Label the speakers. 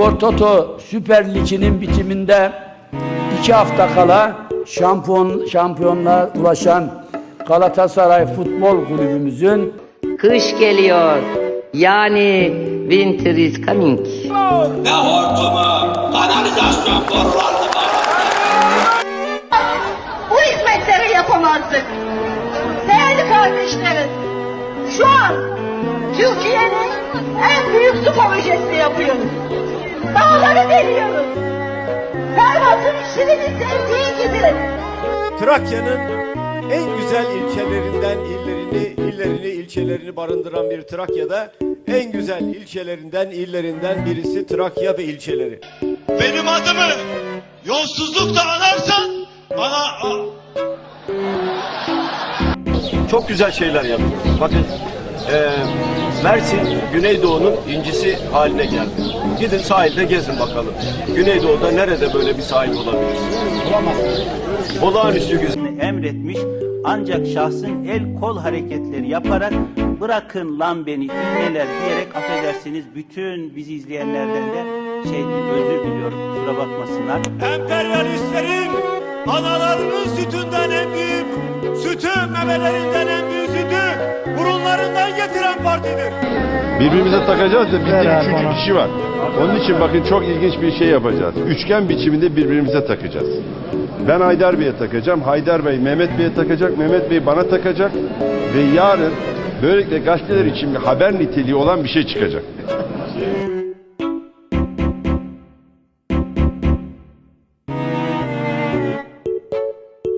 Speaker 1: Spor Toto Süper Ligi'nin bitiminde iki hafta kala şampiyon şampiyonluğa ulaşan Galatasaray Futbol Kulübümüzün
Speaker 2: Kış geliyor. Yani winter is coming.
Speaker 3: ve hortumu kanalizasyon borularını
Speaker 4: bu hizmetleri yapamazdık. Değerli kardeşlerim, şu an Türkiye'nin en büyük su projesini yapıyoruz. Dağları deliyoruz. Ferhat'ın işini sevdiği gibi
Speaker 5: Trakya'nın en güzel ilçelerinden illerini, illerini, ilçelerini barındıran bir Trakya'da en güzel ilçelerinden, illerinden birisi Trakya ve ilçeleri.
Speaker 6: benim adımı yolsuzlukla anarsan bana
Speaker 7: çok güzel şeyler yapıyoruz. Bakın eee Mersin Güneydoğu'nun incisi haline geldi. Gidin sahilde gezin bakalım. Güneydoğu'da nerede böyle bir sahil olabilir? Olağanüstü güzel.
Speaker 8: emretmiş ancak şahsın el kol hareketleri yaparak bırakın lan beni inneler diyerek affedersiniz bütün bizi izleyenlerden de şey özür diliyorum kusura bakmasınlar.
Speaker 6: emperyalistlerin analarının sütünden en büyük sütü memelerinden en büyük partidir.
Speaker 9: Birbirimize takacağız da bizde üçüncü kişi var. Onun için bakın çok ilginç bir şey yapacağız. Üçgen biçiminde birbirimize takacağız. Ben Haydar Bey'e takacağım. Haydar Bey Mehmet Bey'e takacak. Mehmet Bey bana takacak. Ve yarın böylelikle gazeteler için bir haber niteliği olan bir şey çıkacak.